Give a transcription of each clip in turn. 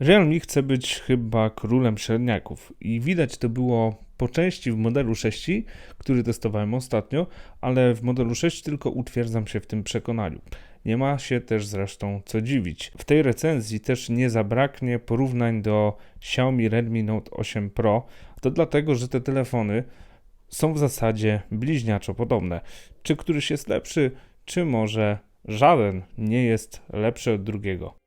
Realme chce być chyba królem średniaków i widać to było po części w modelu 6, który testowałem ostatnio, ale w modelu 6 tylko utwierdzam się w tym przekonaniu. Nie ma się też zresztą co dziwić. W tej recenzji też nie zabraknie porównań do Xiaomi Redmi Note 8 Pro. To dlatego, że te telefony są w zasadzie bliźniaczo podobne. Czy któryś jest lepszy, czy może żaden nie jest lepszy od drugiego.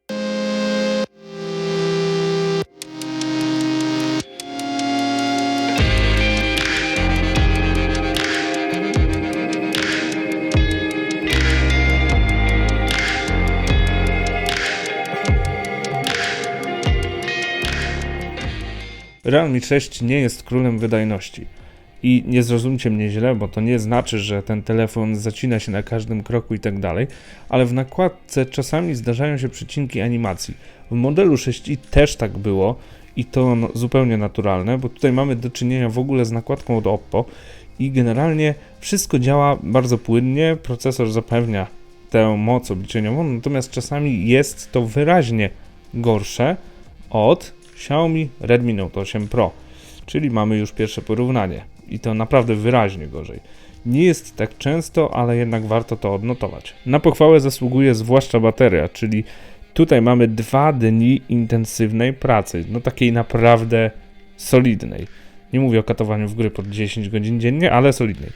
Realme 6 nie jest królem wydajności. I nie zrozumcie mnie źle, bo to nie znaczy, że ten telefon zacina się na każdym kroku i tak dalej, ale w nakładce czasami zdarzają się przycinki animacji. W modelu 6i też tak było i to zupełnie naturalne, bo tutaj mamy do czynienia w ogóle z nakładką od Oppo i generalnie wszystko działa bardzo płynnie, procesor zapewnia tę moc obliczeniową, natomiast czasami jest to wyraźnie gorsze od Xiaomi Redmi Note 8 Pro, czyli mamy już pierwsze porównanie i to naprawdę wyraźnie gorzej. Nie jest tak często, ale jednak warto to odnotować. Na pochwałę zasługuje zwłaszcza bateria, czyli tutaj mamy dwa dni intensywnej pracy, no takiej naprawdę solidnej. Nie mówię o katowaniu w gry pod 10 godzin dziennie, ale solidnej.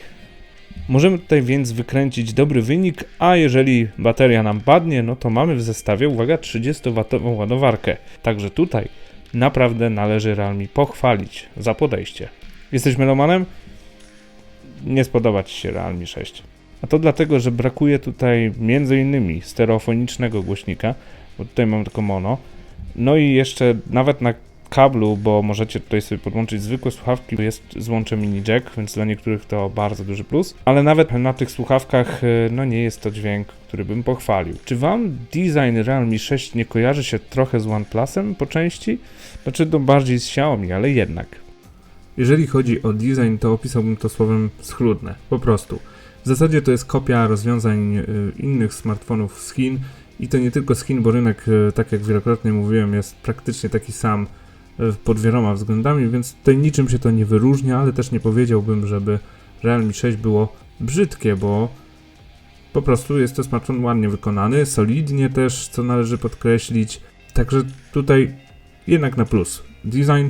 Możemy tutaj więc wykręcić dobry wynik, a jeżeli bateria nam padnie, no to mamy w zestawie, uwaga, 30W ładowarkę. Także tutaj naprawdę należy Realme pochwalić za podejście. Jesteś melomanem? Nie spodoba Ci się Realme 6. A to dlatego, że brakuje tutaj m.in. stereofonicznego głośnika, bo tutaj mam tylko mono. No i jeszcze nawet na kablu, bo możecie tutaj sobie podłączyć zwykłe słuchawki, jest złącze mini jack, więc dla niektórych to bardzo duży plus. Ale nawet na tych słuchawkach, y, no nie jest to dźwięk, który bym pochwalił. Czy Wam design Realme 6 nie kojarzy się trochę z OnePlusem po części? Znaczy to bardziej z Xiaomi, ale jednak. Jeżeli chodzi o design, to opisałbym to słowem schludne, po prostu. W zasadzie to jest kopia rozwiązań y, innych smartfonów z Chin i to nie tylko z Chin, bo rynek, y, tak jak wielokrotnie mówiłem, jest praktycznie taki sam pod wieloma względami, więc tutaj niczym się to nie wyróżnia, ale też nie powiedziałbym, żeby Realme 6 było brzydkie, bo po prostu jest to smartfon ładnie wykonany, solidnie też, co należy podkreślić. Także tutaj jednak na plus. Design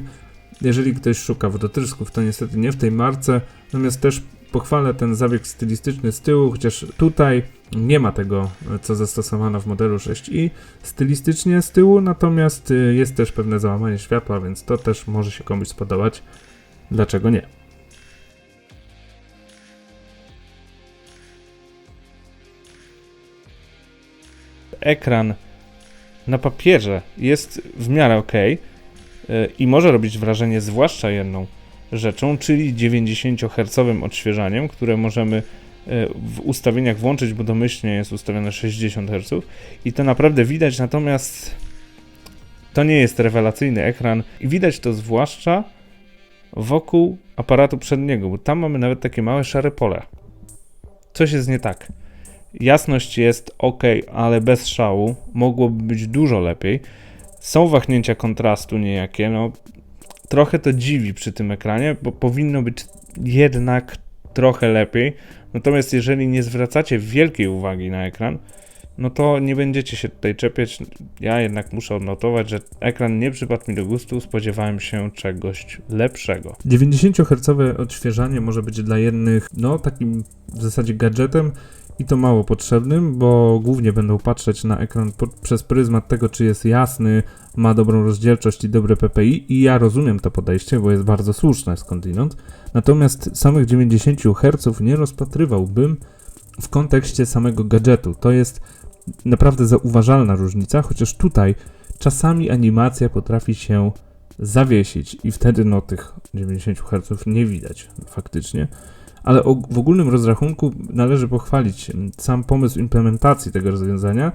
jeżeli ktoś szuka wodotrysków, to niestety nie w tej marce, natomiast też pochwalę ten zabieg stylistyczny z tyłu, chociaż tutaj nie ma tego, co zastosowano w modelu 6i stylistycznie z tyłu, natomiast y, jest też pewne załamanie światła, więc to też może się komuś spodobać. Dlaczego nie? Ekran na papierze jest w miarę ok i może robić wrażenie zwłaszcza jedną rzeczą, czyli 90 Hz odświeżaniem, które możemy e, w ustawieniach włączyć, bo domyślnie jest ustawione 60 Hz i to naprawdę widać, natomiast to nie jest rewelacyjny ekran i widać to zwłaszcza wokół aparatu przedniego, bo tam mamy nawet takie małe szare pole. Coś jest nie tak. Jasność jest ok, ale bez szału. Mogłoby być dużo lepiej. Są wahnięcia kontrastu niejakie, no trochę to dziwi przy tym ekranie, bo powinno być jednak trochę lepiej. Natomiast jeżeli nie zwracacie wielkiej uwagi na ekran, no to nie będziecie się tutaj czepiać. Ja jednak muszę odnotować, że ekran nie przypadł mi do gustu, spodziewałem się czegoś lepszego. 90 Hz odświeżanie może być dla jednych, no takim w zasadzie gadżetem, i to mało potrzebnym, bo głównie będą patrzeć na ekran przez pryzmat tego, czy jest jasny, ma dobrą rozdzielczość i dobre PPI i ja rozumiem to podejście, bo jest bardzo słuszne skądinąd. Natomiast samych 90 Hz nie rozpatrywałbym w kontekście samego gadżetu. To jest naprawdę zauważalna różnica, chociaż tutaj czasami animacja potrafi się zawiesić i wtedy no tych 90 Hz nie widać faktycznie ale w ogólnym rozrachunku należy pochwalić sam pomysł implementacji tego rozwiązania.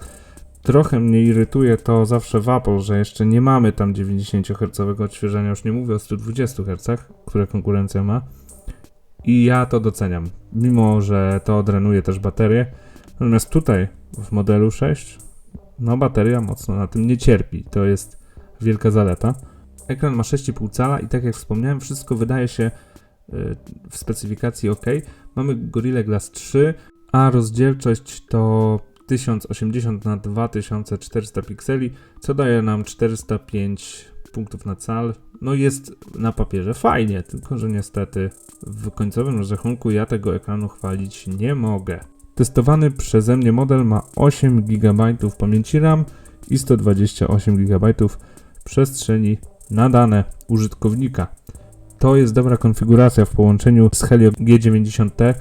Trochę mnie irytuje to zawsze w Apple, że jeszcze nie mamy tam 90 Hz odświeżania, już nie mówię o 120 Hz, które konkurencja ma. I ja to doceniam, mimo że to drenuje też baterię. Natomiast tutaj w modelu 6, no bateria mocno na tym nie cierpi. To jest wielka zaleta. Ekran ma 6,5 cala i tak jak wspomniałem, wszystko wydaje się w specyfikacji ok. Mamy Gorilla Glass 3, a rozdzielczość to 1080 na 2400 pikseli, co daje nam 405 punktów na cal. No jest na papierze fajnie, tylko że niestety w końcowym rozrachunku ja tego ekranu chwalić nie mogę. Testowany przeze mnie model ma 8 GB pamięci RAM i 128 GB przestrzeni na dane użytkownika. To jest dobra konfiguracja w połączeniu z Helio G90T.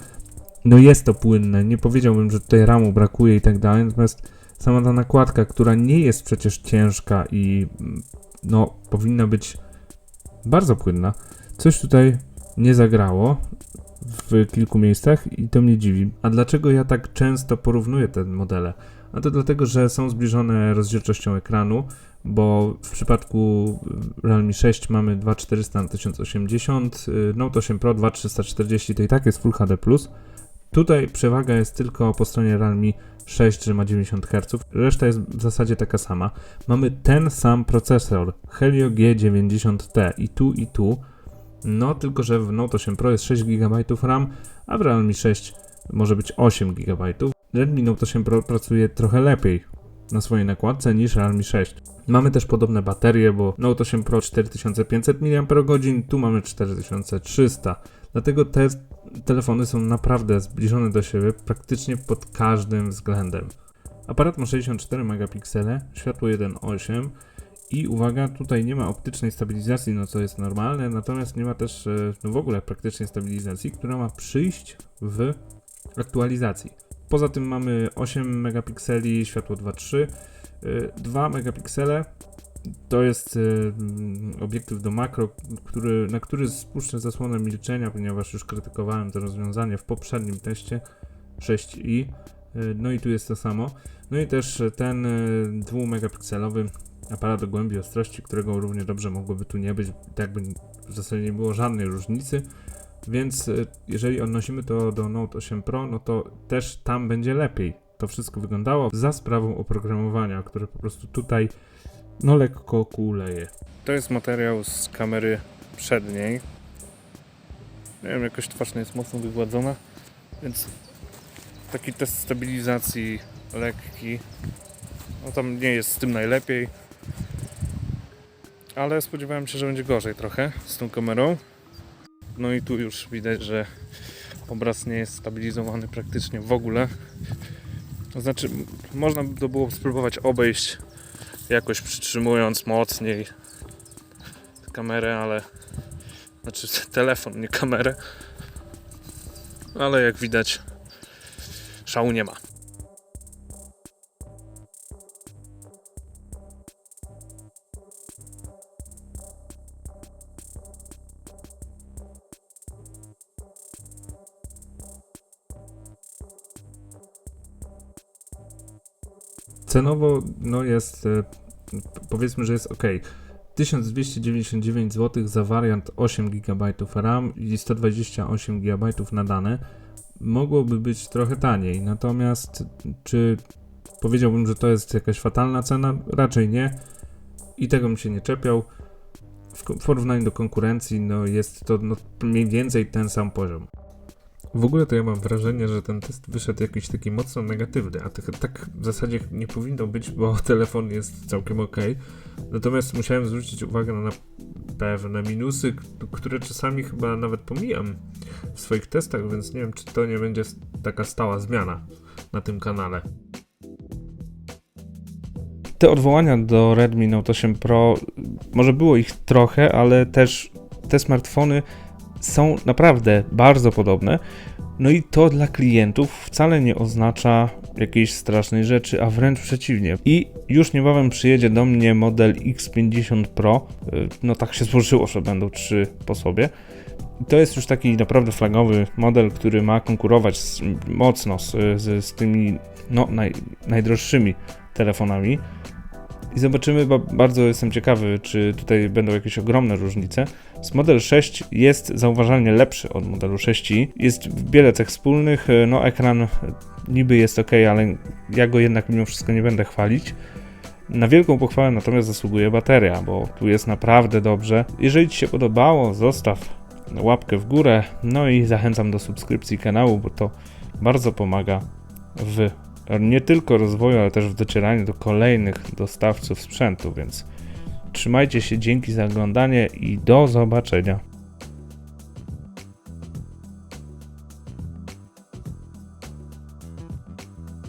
No jest to płynne, nie powiedziałbym, że tutaj RAMu brakuje i tak dalej, natomiast sama ta nakładka, która nie jest przecież ciężka i mm, no powinna być bardzo płynna, coś tutaj nie zagrało w kilku miejscach i to mnie dziwi. A dlaczego ja tak często porównuję te modele? A to dlatego, że są zbliżone rozdzielczością ekranu, bo w przypadku Realme 6 mamy 2400 na 1080, Note 8 Pro 2340 to i tak jest Full HD+. Tutaj przewaga jest tylko po stronie Realme 6, że ma 90 Hz, reszta jest w zasadzie taka sama. Mamy ten sam procesor Helio G90T i tu i tu, no tylko że w Note 8 Pro jest 6 GB RAM, a w Realme 6 może być 8 GB. Redmi Note 8 Pro pracuje trochę lepiej na swojej nakładce niż Realme 6. Mamy też podobne baterie, bo Note 8 Pro 4500 mAh, tu mamy 4300. Dlatego te telefony są naprawdę zbliżone do siebie praktycznie pod każdym względem. Aparat ma 64 megapiksele, światło 1.8 i uwaga, tutaj nie ma optycznej stabilizacji, no co jest normalne, natomiast nie ma też e, no w ogóle praktycznej stabilizacji, która ma przyjść w aktualizacji. Poza tym mamy 8 megapikseli, światło 2.3, 2 e, megapiksele to jest y, obiektyw do makro, który, na który spuszczę zasłonę milczenia, ponieważ już krytykowałem to rozwiązanie w poprzednim teście 6i. Y, no i tu jest to samo. No i też ten y, 2 megapikselowy aparat o głębi ostrości, którego równie dobrze mogłoby tu nie być, tak by w zasadzie nie było żadnej różnicy. Więc y, jeżeli odnosimy to do Note 8 Pro, no to też tam będzie lepiej. To wszystko wyglądało za sprawą oprogramowania, które po prostu tutaj no lekko kuleje. To jest materiał z kamery przedniej. Nie wiem, jakoś twarz nie jest mocno wygładzona, więc taki test stabilizacji lekki. No tam nie jest z tym najlepiej, ale spodziewałem się, że będzie gorzej trochę z tą kamerą. No i tu już widać, że obraz nie jest stabilizowany praktycznie w ogóle. To znaczy, można by to było spróbować obejść jakoś przytrzymując mocniej kamerę, ale znaczy telefon, nie kamerę. Ale jak widać, szału nie ma. Cenowo no jest, e, powiedzmy, że jest ok. 1299 zł za wariant 8 GB RAM i 128 GB na dane. Mogłoby być trochę taniej, natomiast czy powiedziałbym, że to jest jakaś fatalna cena? Raczej nie. I tego bym się nie czepiał. W porównaniu do konkurencji, no jest to no, mniej więcej ten sam poziom. W ogóle to ja mam wrażenie, że ten test wyszedł jakiś taki mocno negatywny, a tak, w zasadzie nie powinno być, bo telefon jest całkiem ok. Natomiast musiałem zwrócić uwagę na pewne minusy, które czasami chyba nawet pomijam w swoich testach, więc nie wiem, czy to nie będzie taka stała zmiana na tym kanale. Te odwołania do Redmi Note 8 Pro, może było ich trochę, ale też te smartfony są naprawdę bardzo podobne. No i to dla klientów wcale nie oznacza jakiejś strasznej rzeczy, a wręcz przeciwnie. I już niebawem przyjedzie do mnie model X50 Pro. Y, no tak się złożyło, że będą trzy po sobie. To jest już taki naprawdę flagowy model, który ma konkurować z, mocno z, z, tymi no, naj, najdroższymi telefonami. I zobaczymy, bo bardzo jestem ciekawy, czy tutaj będą jakieś ogromne różnice. Z model 6 jest zauważalnie lepszy od modelu 6i. Jest wiele cech wspólnych, no ekran niby jest ok, ale ja go jednak mimo wszystko nie będę chwalić. Na wielką pochwałę natomiast zasługuje bateria, bo tu jest naprawdę dobrze. Jeżeli Ci się podobało, zostaw łapkę w górę, no i zachęcam do subskrypcji kanału, bo to bardzo pomaga w nie tylko rozwoju, ale też w docieraniu do kolejnych dostawców sprzętu, więc trzymajcie się, dzięki za oglądanie i do zobaczenia.